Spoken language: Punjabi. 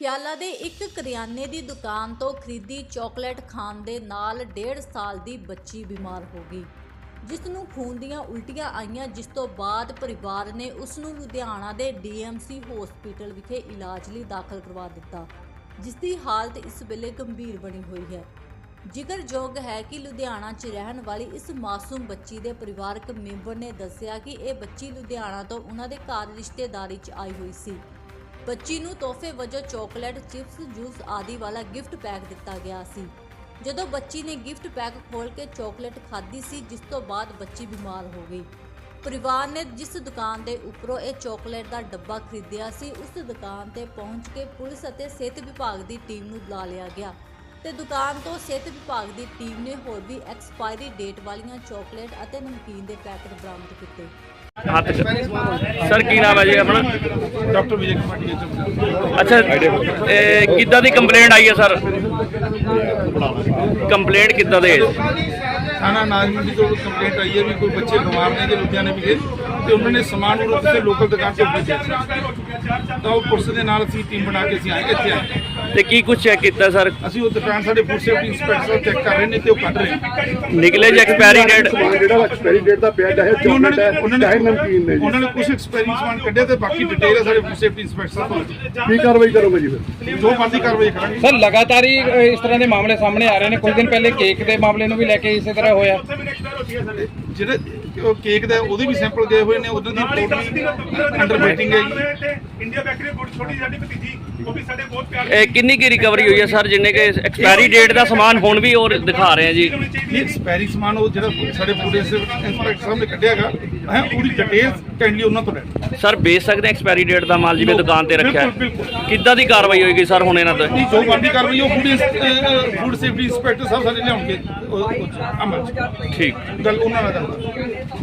ਖਿਆਲਾ ਦੇ ਇੱਕ ਕਰਿਆਨੇ ਦੀ ਦੁਕਾਨ ਤੋਂ ਖਰੀਦੀ ਚਾਕਲੇਟ ਖਾਣ ਦੇ ਨਾਲ 1.5 ਸਾਲ ਦੀ ਬੱਚੀ ਬਿਮਾਰ ਹੋ ਗਈ, ਜਿਸ ਨੂੰ ਖੂਨ ਦੀਆਂ ਉਲਟੀਆਂ ਆਈਆਂ, ਜਿਸ ਤੋਂ ਬਾਅਦ ਪਰਿਵਾਰ ਨੇ ਉਸ ਨੂੰ ਲੁਧਿਆਣਾ ਦੇ ਡੀਐਮਸੀ ਹਸਪੀਟਲ ਵਿਖੇ ਇਲਾਜ ਲਈ ਦਾਖਲ ਕਰਵਾ ਦਿੱਤਾ, ਜਿਸ ਦੀ ਹਾਲਤ ਇਸ ਵੇਲੇ ਗੰਭੀਰ ਬਣੀ ਹੋਈ ਹੈ। ਜ਼ਿਕਰਯੋਗ ਹੈ ਕਿ ਲੁਧਿਆਣਾ 'ਚ ਰਹਿਣ ਵਾਲੀ ਇਸ ਮਾਸੂਮ ਬੱਚੀ ਦੇ ਪਰਿਵਾਰਕ ਮੈਂਬਰ ਨੇ ਦੱਸਿਆ ਕਿ ਇਹ ਬੱਚੀ ਲੁਧਿਆਣਾ ਤੋਂ ਉਹਨਾਂ ਦੇ ਘਰ ਰਿਸ਼ਤੇਦਾਰੀ 'ਚ ਆਈ ਹੋਈ ਸੀ। ਬੱਚੀ ਨੂੰ ਤੋਹਫੇ ਵਜੋਂ ਚਾਕਲੇਟ, ਚਿਪਸ, ਜੂਸ ਆਦਿ ਵਾਲਾ ਗਿਫਟ ਪੈਕ ਦਿੱਤਾ ਗਿਆ ਸੀ। ਜਦੋਂ ਬੱਚੀ ਨੇ ਗਿਫਟ ਪੈਕ ਖੋਲ ਕੇ ਚਾਕਲੇਟ ਖਾਧੀ ਸੀ, ਜਿਸ ਤੋਂ ਬਾਅਦ ਬੱਚੀ ਬਿਮਾਰ ਹੋ ਗਈ। ਪਰਿਵਾਰ ਨੇ ਜਿਸ ਦੁਕਾਨ ਦੇ ਉੱਪਰੋਂ ਇਹ ਚਾਕਲੇਟ ਦਾ ਡੱਬਾ ਖਰੀਦਿਆ ਸੀ, ਉਸ ਦੁਕਾਨ ਤੇ ਪਹੁੰਚ ਕੇ ਪੁਲਿਸ ਅਤੇ ਸਿਹਤ ਵਿਭਾਗ ਦੀ ਟੀਮ ਨੂੰ ਬੁਲਾ ਲਿਆ ਗਿਆ। ਤੇ ਦੁਕਾਨ ਤੋਂ ਸਿਹਤ ਵਿਭਾਗ ਦੀ ਟੀਮ ਨੇ ਹੋਰ ਵੀ ਐਕਸਪਾਇਰੀ ਡੇਟ ਵਾਲੀਆਂ ਚਾਕਲੇਟ ਅਤੇ ਨਮਕੀਨ ਦੇ ਪੈਕੇਟ ਬਰਾਮਦ ਕੀਤੇ। ਹੱਥ 'ਚ। ਸਰ ਕੀ ਨਾਮ ਹੈ ਜੀ ਆਪਣਾ? ਡਾਕਟਰ ਵਿਜੇ ਕੁਮਾਰ ਜੀ ਅੱਛਾ ਇਹ ਕਿੱਦਾਂ ਦੀ ਕੰਪਲੇਂਟ ਆਈ ਹੈ ਸਰ? ਕੰਪਲੇਂਟ ਕਿੱਦਾਂ ਦੇ ਥਾਣਾ ਨਾਜ਼ਮੀ ਤੋਂ ਕੰਪਲੇਂਟ ਆਈ ਹੈ ਵੀ ਕੋਈ ਬੱਚੇ ਬਿਮਾਰ ਨੇ ਜੇ ਲੁਧਿਆਣੇ ਵਿਖੇ ਤੇ ਉਹਨਾਂ ਨੇ ਸਮਾਨ ਉਹ ਕਿਸੇ ਲੋਕਲ ਦੁਕਾਨ ਤੋਂ ਖਰੀਦਿਆ ਤਾਂ ਉਹ ਪੁਲਿਸ ਦੇ ਨਾਲ ਅਸੀਂ ਟੀਮ ਬਣਾ ਕੇ ਅਸੀਂ ਆਏ ਇੱਥੇ ਆਏ। ਤੇ ਕੀ ਕੁਝ ਚੈੱਕ ਕੀਤਾ ਸਰ ਅਸੀਂ ਉਹ ਦੁਕਾਨ ਸਾਡੇ ਫੂਡ ਸੇਫਟੀ ਇੰਸਪੈਕਟਰ ਸਾਹਿਬ ਚੈੱਕ ਕਰ ਰਹੇ ਨੇ ਤੇ ਉਹ ਕੱਢ ਰਹੇ ਨੇ। ਨਿਕਲੇ ਜੀ ਐਕਸਪਾਇਰੀ ਡੇਟ ਸਮਾਨ ਜਿਹੜਾ ਐਕਸਪਾਇਰੀ ਡੇਟ ਦਾ ਪਿਆ ਚਾਹੇ ਤੇ ਉਹਨਾਂ ਚਾਕਲੇਟ ਨੇ ਹੈ ਉਹਨਾਂ ਨੇ ਚਾਹੇ ਨਮਕੀਨ ਨੇ ਜੀ। ਉਹਨਾਂ ਨੇ ਕੁਝ ਐਕਸਪਾਇਰੀ ਸਮਾਨ ਕੱਢਿਆ ਤੇ ਬਾਕੀ ਡਿਟੇਲ ਹੈ ਸਾਡੇ ਫੂਡ ਸੇਫਟੀ ਇੰਸਪੈਕਟਰ ਸਾਹਿਬ ਕੋਲ। ਕੀ ਕਾਰਵਾਈ ਕਰੋਗੇ ਜੀ ਫਿਰ? ਜੋ ਬੰਦੀ ਕਾਰਵਾਈ ਕਰਾਂਗੇ। ਸਰ ਲਗਾਤਾਰ ਹੀ ਅ, ਇਸ ਤਰ੍ਹਾਂ ਦੇ ਮਾਮਲੇ ਸਾਹਮਣੇ ਆ ਰਹੇ ਨੇ। ਕੁਝ ਦਿਨ ਪਹਿਲੇ ਕੇਕ ਦੇ ਮਾਮਲੇ ਨੂੰ ਵੀ ਲੈ ਕੇ ਇਸੇ ਤਰ੍ਹਾਂ ਹੋਇਆ। ਜਿਹੜੇ ਉਹ ਕੇਕ ਦਾ ਉਹਦੇ ਵੀ ਸੈਂਪਲ ਗਏ ਹੋਏ ਨੇ ਉਹਨਾਂ ਦੀ ਰਿਪੋਰਟ ਵੀ ਅੰਡਰ ਵੇਟਿੰਗ ਹੈ ਜੀ। ਇੰਡੀਆ ਬੈਕਰੀ ਗੁੱਡ ਛੋਟੀ ਸਾਡੀ ਭਤੀਜੀ ਉਹ ਵੀ ਸਾਡੇ ਬਹੁਤ ਪਿਆਰ ਇਹ ਕਿੰਨੀ ਕੀ ਰਿਕਵਰੀ ਹੋਈ ਹੈ ਸਰ? ਜਿੰਨੇ ਕਿ ਐਕਸਪਾਇਰੀ ਡੇਟ ਦਾ ਸਮਾਨ ਹੁਣ ਵੀ ਹੋਰ ਦਿਖਾ ਰਹੇ ਆ ਜੀ। ਇਹ ਐਕਸਪਾਇਰੀ ਸਮਾਨ ਉਹ ਜਿਹੜਾ ਸਾਡੇ ਫੂਡ ਇੰਸਪੈਕਟਰ ਸਾਹਿਬ ਨੇ ਕੱਢਿਆਗਾ ਹੈ ਉਹਦੀ ਡਿਟੇਲ ਕਾਈਂਡਲੀ ਉਹਨਾਂ ਤੋਂ ਲੈਣੀ। ਸਰ ਵੇਚ ਸਕਦੇ ਐਕਸਪਾਇਰੀ ਡੇਟ ਦਾ ਮਾਲ ਜਿਵੇਂ ਦੁਕਾਨ ਤੇ ਰੱਖਿਆ। ਕਿੱਦਾਂ ਦੀ ਕਾਰਵਾਈ ਹੋਏਗੀ ਸਰ ਹੁਣ ਇਹਨਾਂ ਤੇ? ਨਹੀਂ ਜੋ ਬੰਦੀ ਕਾਰਵਾਈ ਉਹ ਫੂਡ ਫੂਡ ਸੇਫਟੀ ਇੰਸਪੈਕਟਰ ਸਾਹਿਬ ਸਾਡੇ ਲਿਆਉਣਗੇ ਅਮਲ। ਠੀਕ। ਗੱਲ ਉਹਨਾਂ ਨਾਲ ਕਰਦਾ